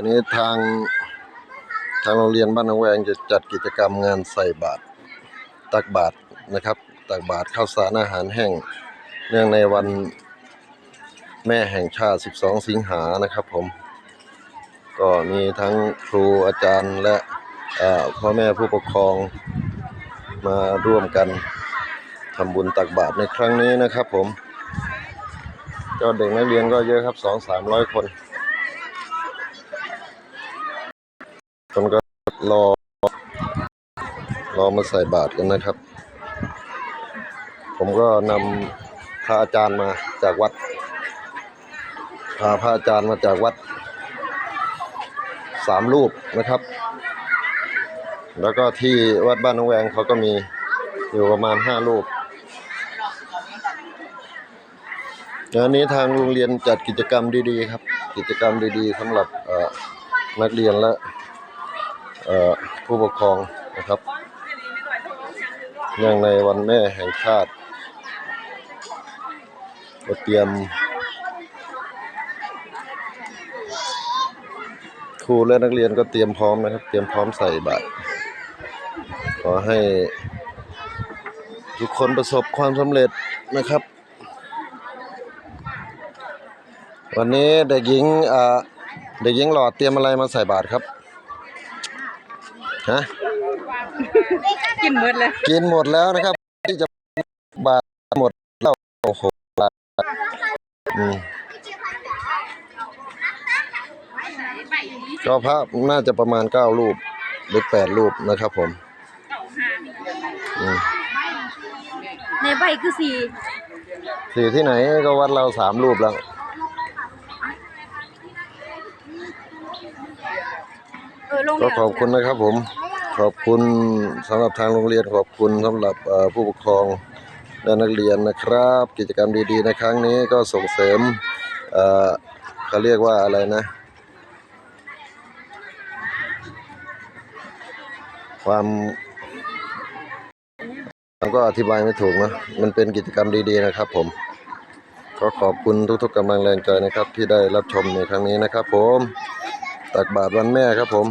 อันนี้ทางทางโรงเรียนบ้านนองแวงจะจัดกิจกรรมงานใส่บาตรตักบาตรนะครับ ตักบาตรข้าวสารอาหารแห้งเนื่องในวันแม่แห่งชาติ 12 สิงหานะครับผม ก็มีทั้งครูอาจารย์และพ่อแม่ผู้ปกครองมาร่วมกันทำบุญตักบาตรในครั้งนี้นะครับผม ก็เด็กนักเรียนก็เยอะครับสองสามร้อยคนก็ รอ รอมาใส่บาตรกันนะครับ ผมก็นำพระอาจารย์มาจากวัด พาพระอาจารย์มาจากวัดสามรูปนะครับ แล้วก็ที่วัดบ้านนองแวงเขาก็มีอยู่ประมาณห้ารูปงานนี้ทางโรงเรียนจัดกิจกรรมดีๆครับ กิจกรรมดีๆสำหรับนักเรียนและ ผู้ปกครองนะครับ เนื่องในวันแม่แห่งชาติก็เตรียมครูและนักเรียนก็เตรียมพร้อมนะครับ เตรียมพร้อมใส่บาตรขอให้ทุกคนประสบความสำเร็จนะครับ วันนี้เด็กหญิงเด็กหญิงหลอดเตรียมอะไรมาใส่บาตรครับ ฮะกินหมดเลยกินหมดแล้วนะครับที่จะบาตรหมดแล้วโอ้โหบาตรอืมก็พระน่าจะประมาณเก้ารูปหรือแปดรูปนะครับผมอืมในใบคือสี่สี่ที่ไหนก็วัดเราสามรูปแล้วเออลงก็ขอบคุณนะครับผม ขอบคุณสำหรับทางโรงเรียนขอบคุณสำหรับผู้ปกครองและนักเรียนนะครับ กิจกรรมดีๆ ในครั้งนี้ก็ส่งเสริมเขาเรียกว่าอะไรนะ ความเราก็อธิบายไม่ถูกนะมันเป็นกิจกรรมดีๆนะครับผม ก็ขอบคุณทุกๆกำลังแรงใจนะครับ ที่ได้รับชมในครั้งนี้นะครับผม ตักบาตรวันแม่ครับผม